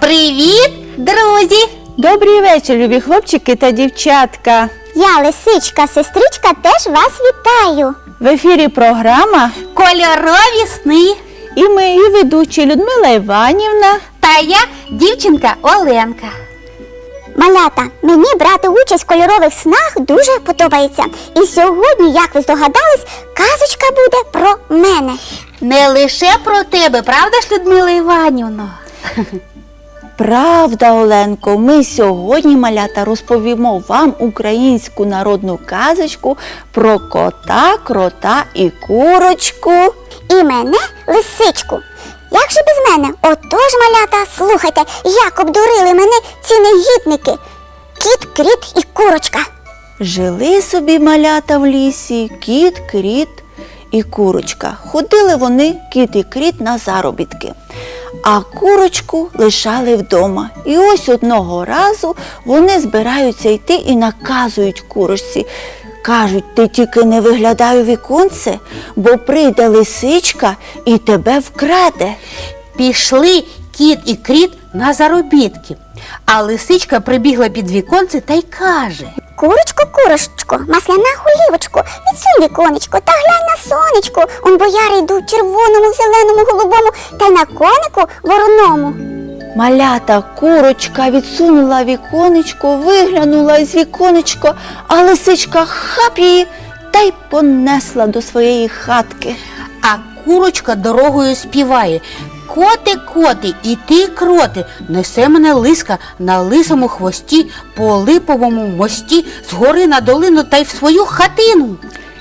Привіт, друзі! Добрий вечір, любі хлопчики та дівчатка. Я, лисичка, сестричка, теж вас вітаю. В ефірі програма Кольорові сни. і ми її ведучі Людмила Іванівна. Та я дівчинка Оленка. Малята, мені брати участь в кольорових снах дуже подобається. І сьогодні, як ви здогадались, казочка буде про мене. Не лише про тебе, правда ж, Людмила Іванівна? Правда, Оленко, ми сьогодні, малята, розповімо вам українську народну казочку про кота, крота і курочку. І мене лисичку. Як же без мене? Отож, малята, слухайте, як обдурили мене ці негідники. Кіт, кріт і курочка. Жили собі малята в лісі, кіт, кріт і курочка. Ходили вони, кіт і кріт, на заробітки. А курочку лишали вдома. І ось одного разу вони збираються йти і наказують курочці. Кажуть, ти тільки не виглядай у віконце, бо прийде лисичка і тебе вкраде. Пішли кіт і кріт на заробітки. А лисичка прибігла під віконце та й каже: Курочко, курочко, масляна голівочко, відсунь віконечко та глянь на сонечко. Он бояри йдуть червоному, зеленому, голубому та й на конику вороному. Малята курочка відсунула віконечко, виглянула із віконечко, а лисичка хап її та й понесла до своєї хатки. А курочка дорогою співає. Коти, коти, і ти кроти, несе мене лиска на лисому хвості по липовому мості з гори на долину та й в свою хатину.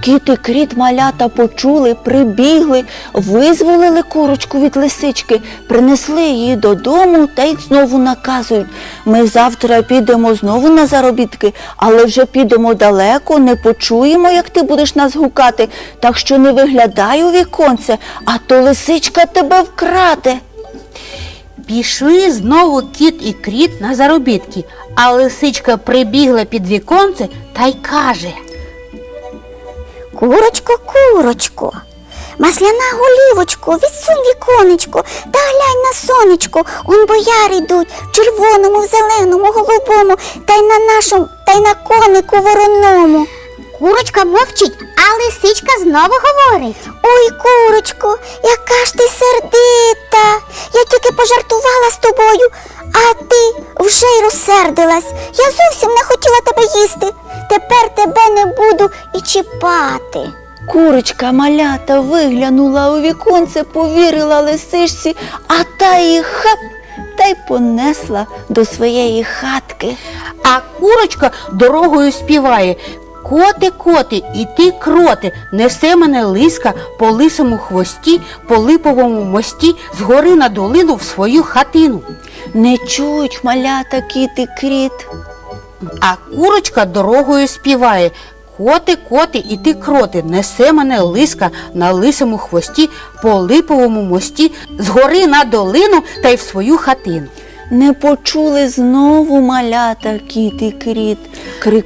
Кіт і кріт малята почули, прибігли, визволили курочку від лисички, принесли її додому та й знову наказують. Ми завтра підемо знову на заробітки, але вже підемо далеко, не почуємо, як ти будеш нас гукати. Так що не виглядай у віконце, а то лисичка тебе вкраде. Пішли знову кіт і кріт на заробітки, а лисичка прибігла під віконце та й каже. Курочко, курочко, масляна голівочко, відсунь віконечко та глянь на сонечко. Он бояри йдуть в червоному, в зеленому, голубому та й на нашому, та й на конику вороному. Курочка мовчить, а лисичка знову говорить. Ой, курочко, яка ж ти сердита. Я тільки пожартувала з тобою, а ти вже й розсердилась. Я зовсім не хотіла тебе їсти. Тепер тебе не буду чіпати. Курочка малята виглянула у віконце, повірила лисичці, а та її хап та й понесла до своєї хатки. А курочка дорогою співає. Коти, коти, і ти кроти, несе мене лиска по лисому хвості, по липовому мості, з гори на долину в свою хатину. Не чують малята кіт і кріт. А курочка дорогою співає. Коти, коти, і ти кроти, несе мене лиска на лисому хвості, по липовому мості, з гори на долину та й в свою хатину. Не почули знову малята кіт і кріт,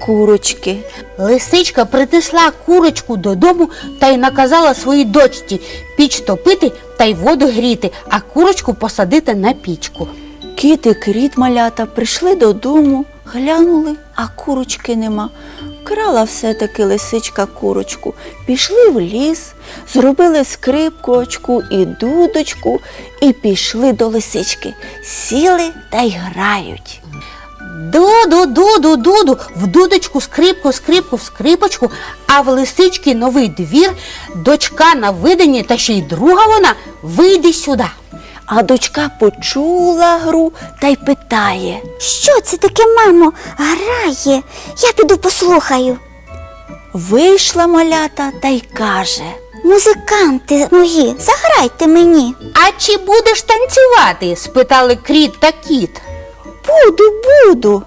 курочки. Лисичка притисла курочку додому та й наказала своїй дочці піч топити та й воду гріти, а курочку посадити на пічку. Кіт і кріт малята прийшли додому, глянули, а курочки нема. Вкрала все-таки лисичка курочку. Пішли в ліс, зробили скрипкочку і дудочку і пішли до лисички. Сіли та й грають. Дуду, дуду, дуду, в дудочку, скрипку, скрипку, в скрипочку, а в лисички новий двір, дочка на виданні та ще й друга вона, вийди сюди. А дочка почула гру та й питає. Що це таке, мамо? Грає. Я піду послухаю. Вийшла малята та й каже. Музиканти мої, заграйте мені. А чи будеш танцювати? спитали кріт та кіт. Буду, буду.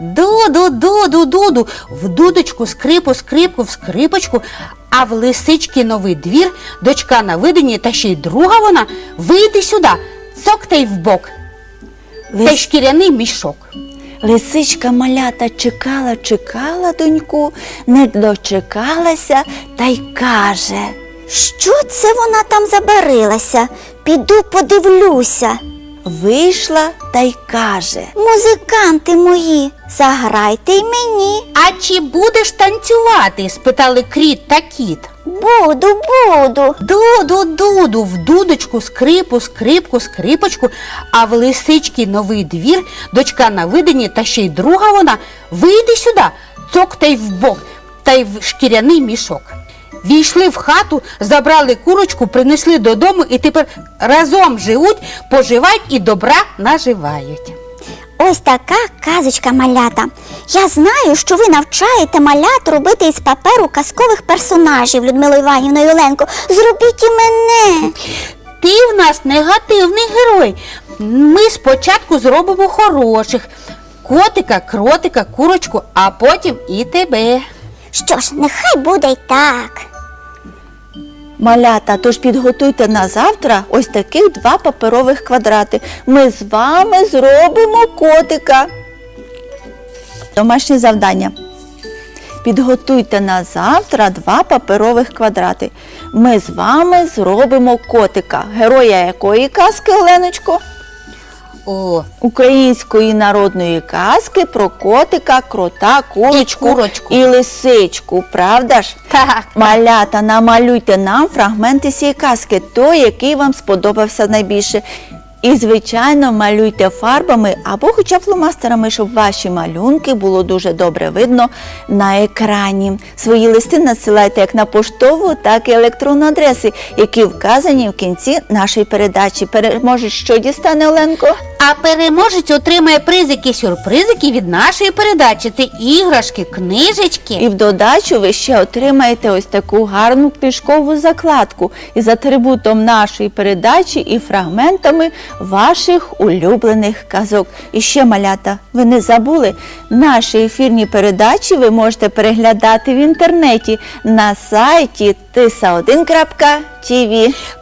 Дуду, дуду, дуду, в дудочку, скрипу, скрипку, в скрипочку, а в лисички новий двір, дочка на виданні, та ще й друга вона, вийди сюди, цоктай в бок, та й шкіряний мішок. Лисичка малята чекала, чекала доньку, не дочекалася та й каже. Що це вона там забарилася? Піду подивлюся. Вийшла та й каже. Музиканти мої, заграйте й мені. А чи будеш танцювати? спитали кріт та кіт. Буду, буду. Дуду, дуду, в дудочку, скрипу, скрипку, скрипочку, а в лисички новий двір, дочка на виданні, та ще й друга вона, вийди сюди, цоктай в бок, та й в шкіряний мішок. Війшли в хату, забрали курочку, принесли додому і тепер разом живуть, поживають і добра наживають. Ось така казочка малята. Я знаю, що ви навчаєте малят робити із паперу казкових персонажів, Людмила Іванівна і Оленко. Зробіть і мене. Ти в нас негативний герой. Ми спочатку зробимо хороших. Котика, кротика, курочку, а потім і тебе. Що ж, нехай буде й так. Малята, тож підготуйте на завтра ось таких два паперових квадрати. Ми з вами зробимо котика. Домашнє завдання. Підготуйте на завтра два паперових квадрати. Ми з вами зробимо котика. Героя якої казки, Оленочко? О, Української народної казки про котика, крота, курочку курочку. і лисичку. Правда ж? так. Малята, намалюйте нам фрагменти цієї казки, той, який вам сподобався найбільше. І, звичайно, малюйте фарбами або хоча б фломастерами, щоб ваші малюнки було дуже добре видно на екрані. Свої листи надсилайте як на поштову, так і електронну адреси, які вказані в кінці нашої передачі. Переможець, що дістане Оленко? А переможець отримає призики, сюрпризики від нашої передачі. Це іграшки, книжечки. І в додачу ви ще отримаєте ось таку гарну книжкову закладку із атрибутом нашої передачі і фрагментами ваших улюблених казок. І ще малята, ви не забули, наші ефірні передачі ви можете переглядати в інтернеті на сайті tisa1.tv.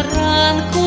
ารางค